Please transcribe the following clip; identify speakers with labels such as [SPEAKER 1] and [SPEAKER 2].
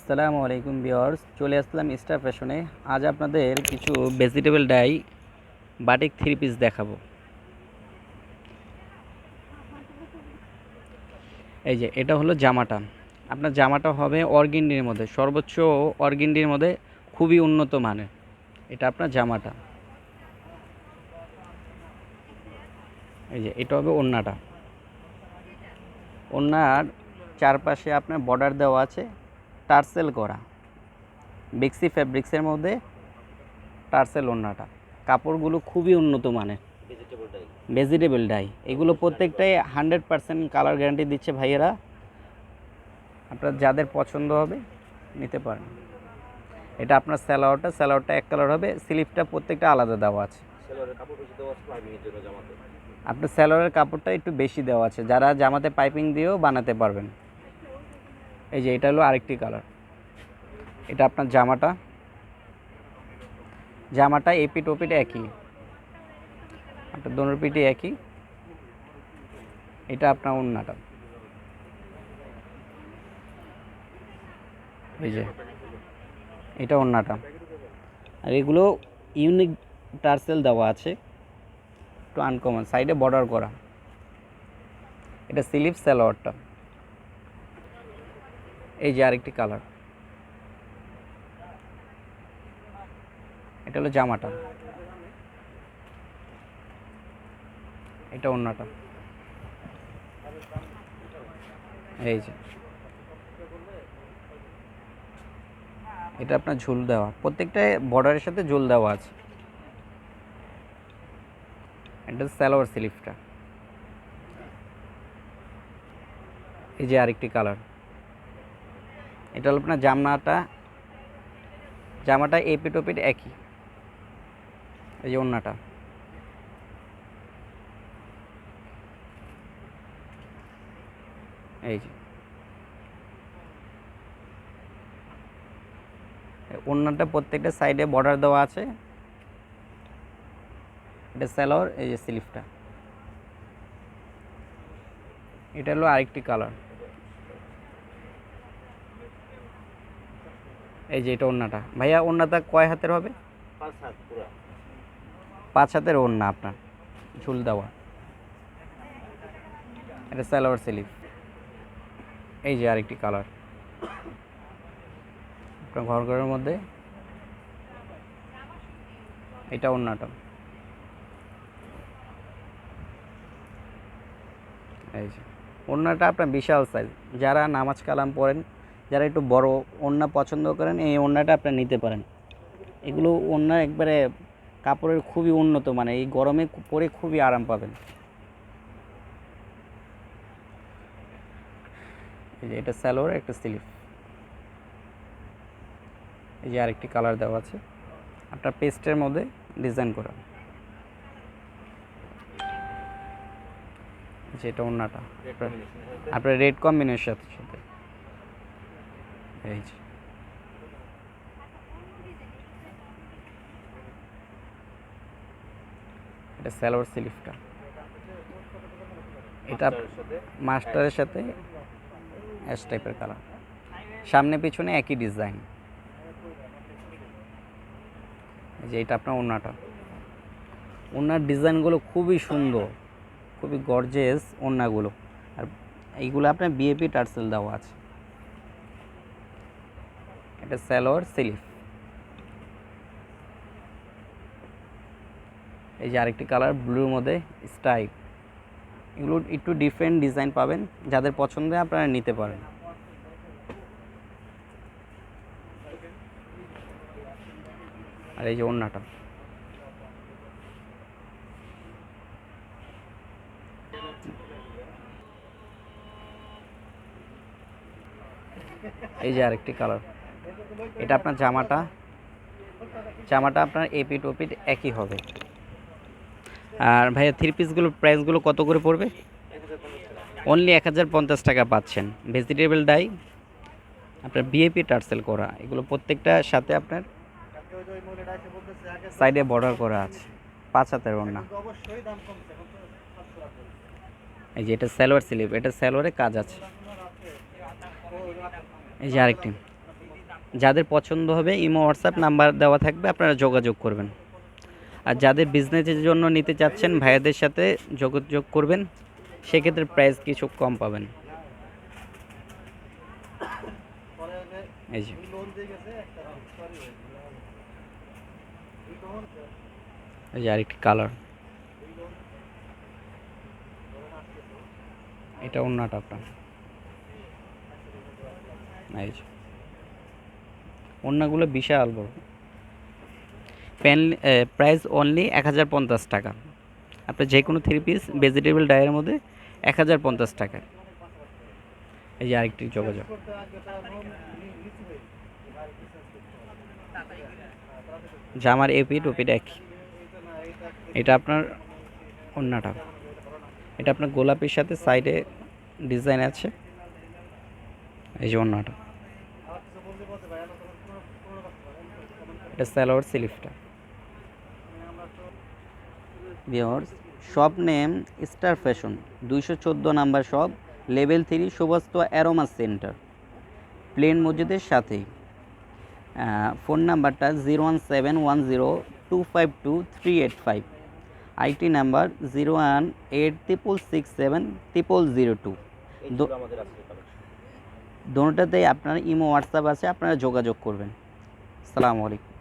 [SPEAKER 1] আসসালামু আলাইকুম বিয়ার্স চলে আসলাম স্টার ফ্যাশনে। আজ আপনাদের কিছু vegetable dye batik three piece দেখাবো। এই যে, এটা হলো জামাটা। আপনার জামাটা হবে অর্গিন্ডির মধ্যে, সর্বোচ্চ অর্গিন্ডির মধ্যে খুবই উন্নত মানের। এটা আপনার জামাটা। এই যে, এটা হবে ওন্নাটা। ওন্নার চারপাশে আপনার বর্ডার দেওয়া আছে। টার্সেল করা। বেক্সি ফ্যাব্রিক্সের মধ্যে টার্সেল ওন্নাটা কাপড়গুলো খুবই উন্নত মানের। ভেজিটেবল ডাই এগুলো প্রত্যেকটাই হান্ড্রেড পার্সেন্ট কালার গ্যারান্টি দিচ্ছে ভাইয়েরা। আপনার যাদের পছন্দ হবে নিতে পারেন। এটা আপনার স্যালোয়ারটা স্যালোয়ারটা এক কালার হবে। স্লিপটা প্রত্যেকটা আলাদা দেওয়া আছে। আপনার স্যালোয়ারের কাপড়টা একটু বেশি দেওয়া আছে। যারা জামাতে পাইপিং দিয়েও বানাতে পারবেন। এই যে এটা হলো আরেকটি কালার এটা আপনার জামাটা। জামাটা এপি টোপিট একই। আপনার দোনোর পিঠে একই। এটা আপনার ওন্নাটা। এই যে, এটা ওন্নাটা। আর এগুলো ইউনিক টার্সেল দেওয়া আছে। একটু আনকমন সাইডে বর্ডার করা। এটা স্লিপ সালোয়ারটা এই যে আরেকটি কালার। এটা হলো জামাটা। এটা অন্যটা এই যে। এটা আপনার ঝুল দেওয়া। প্রত্যেকটা বর্ডারের সাথে ঝুল দেওয়া আছে। এটা স্যালোয়ার স্লিপটা এই যে আরেকটি কালার। এটা হলো আপনার জামনাটা জামাটা এপিট ওপিট একই। এই যে অন্যটা এই যে। অন্যটা প্রত্যেকটা সাইডে বর্ডার দেওয়া আছে। এটা স্যালোর এই যে স্লিপটা। এটা হলো আরেকটি কালার এই যে এটা ওন্নাটা ভাইয়া ওন্নাটা কয় হাতের হবে?
[SPEAKER 2] পাঁচ হাত পুরা।
[SPEAKER 1] পাঁচ হাতের ওন্না আপনার ঝুল দেওয়া। এটা সালোয়ার স্লিপ। এই যে আরেকটি কালার। আপনার ঘর ঘরের মধ্যে। এটা ওন্নাটা এই যে। ওন্নাটা আপনার বিশাল সাইজ যারা নামাজ কালাম পড়েন যারা একটু বড় ওন্না পছন্দ করেন, এই ওন্নাটা আপনার নিতে পারেন। এগুলো ওন্না একবারে কাপড়ের খুবই উন্নত মানে এই গরমে পরে খুবই আরাম পাবেন। এই যে এটা স্যালোয়ার একটা স্লিপ। এই যে আরেকটি কালার দেওয়া আছে। আপনার পেস্টের মধ্যে ডিজাইন করা। যেটা ওন্নাটা আপনার রেড কম্বিনেশন সাথে। এই যে। এটা স্যালোয়ার স্লিপটা এটা মাস্টারের সাথে অ্যাশ টাইপের কালার সামনে পিছনে একই ডিজাইন যে এটা আপনার ওন্নাটা ওনার ডিজাইনগুলো খুবই সুন্দর। খুবই গর্জেস ওন্নাগুলো আর এইগুলো আপনার বিএপি টার্সেল দেওয়া আছে। এটা স্যালোয়ার সিলিফ। এই যে আরেকটি কালার, ব্লুর মধ্যে স্টাইপ এগুলো একটু ডিফারেন্ট ডিজাইন পাবেন, যাদের পছন্দ আপনারা নিতে পারেন। আর এই যে ওন্নাটা এই যে আরেকটি কালার। এটা আপনার জামাটা। জামাটা আপনার এপিট ওপিট একই হবে। আর ভাইয়া থ্রি পিসগুলো প্রাইসগুলো কত করে পড়বে? অনলি এক হাজার পঞ্চাশ টাকা পাচ্ছেন। ভেজিটেবল ডাই আপনার বিএপি টার্সেল করা। এগুলো প্রত্যেকটা সাথে আপনার সাইডে বর্ডার করা আছে। পাঁচ হাতের ওড়না। এই যে এটা স্যালোয়ার স্লিপ, এটা স্যালোয়ারে কাজ আছে। এই যে আরেকটি। যাদের পছন্দ হবে ইমো, হোয়াটসঅ্যাপ নাম্বার দেওয়া থাকবে, আপনারা যোগাযোগ করবেন। আর যাদের বিজনেসের জন্য নিতে চাচ্ছেন, ভাইয়াদের সাথে যোগাযোগ করবেন, সেক্ষেত্রে প্রাইস কিছু কম পাবেন। এই যে। আরেকটি কালার এটা অন্যটা আপনার। এই যে। অন্যগুলো বিশাল বড়। প্যান প্রাইস অনলি এক হাজার পঞ্চাশ টাকা। আপনার যে কোনো থ্রি পিস ভেজিটেবল ডায়ের মধ্যে এক হাজার পঞ্চাশ টাকা। এই যে আরেকটি যোগাযোগ। জামার এপি ওপিট একই এটা আপনার অন্যটা। এটা আপনার গোলাপির সাথে সাইডে ডিজাইন আছে। এই যে অন্যটা। এটা স্যালোয়ার সিলিফটা ভিওর্স শপ নেম স্টার ফ্যাশন দুইশো চোদ্দ number shop level three Subastu aroma center plane মসজিদের সাথেই। ফোন নাম্বারটা zero one seven one zero two five two three eight five IT number zero one eight triple six seven triple zero two দোনোটাতেই আপনার imo WhatsApp আছে আপনারা যোগাযোগ করবেন। সালামু আলাইকুম।